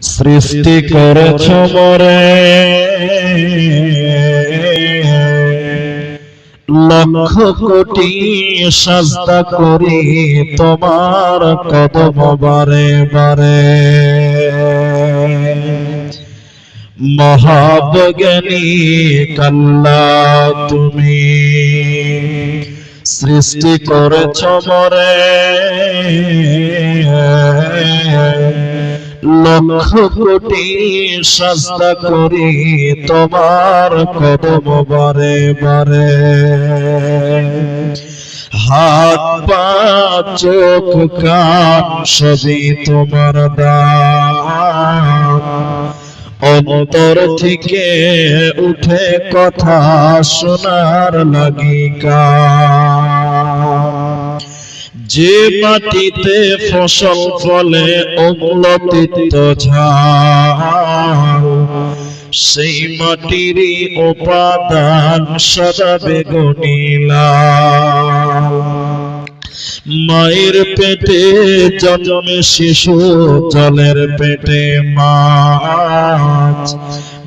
সৃষ্টি করেছ মরে। লক্ষ কোটি সাজদা করি তোমার কদম বারে বারে। মহাবজ্ঞানী কাল্লা তুমি। সৃষ্টি করেছ মরে। লক্ষ কোটি সাজদা করি, তোমার কদম বারে বারে। হাত পা, চোখ, কান, সবই তোমার দান। অন্তর থেকে উঠে কথা শোনার লাগি লাগিকা যে মাটিতে ফসল ফলে অম্লতিত ঝাল, সেই মাটিরই উপাদান সদা বেগুনিলা মায়ের পেটে জন্মে শিশু, জলের পেটে মাছ।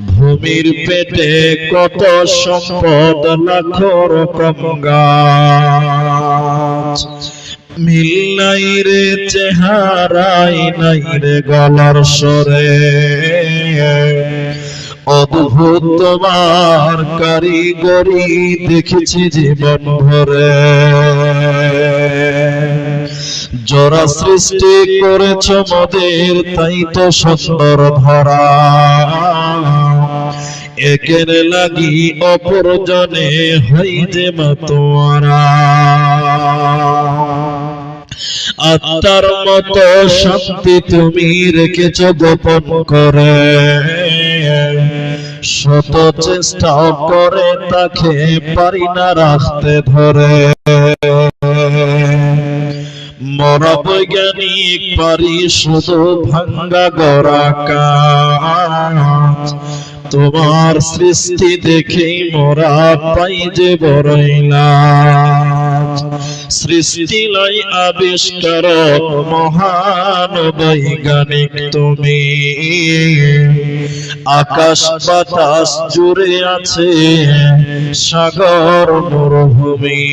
ভূমির পেটে কত সম্পদ, লাখ রকম গাছ। মিল নাই রে, চেহারাই নাই রে গলার সরে অদ্ভুত তোমার কারিগরি দেখেছি জীবন ভরে। জোড়া সৃষ্টি করেছ মদের, তাই তো সুন্দর ধরা। একের লাগি অপর জনে হই যে মাতোয়ারা। আত্মার মতো শক্তি তুমি রেখেছ গোপন করে। শত চেষ্টা করে তাকে পারি না রাখতে ধরে। মরা বৈজ্ঞানিক পারি শুধু ভাঙ্গা গড়া কাজ। তোমার সৃষ্টি দেখেই মোরা পাই যে বড়ইলা সৃষ্টি লাই আবিষ্কার মহান বৈজ্ঞানিক তুমি। আকাশ বাতাস জুড়ে আছে সাগর মরুভূমি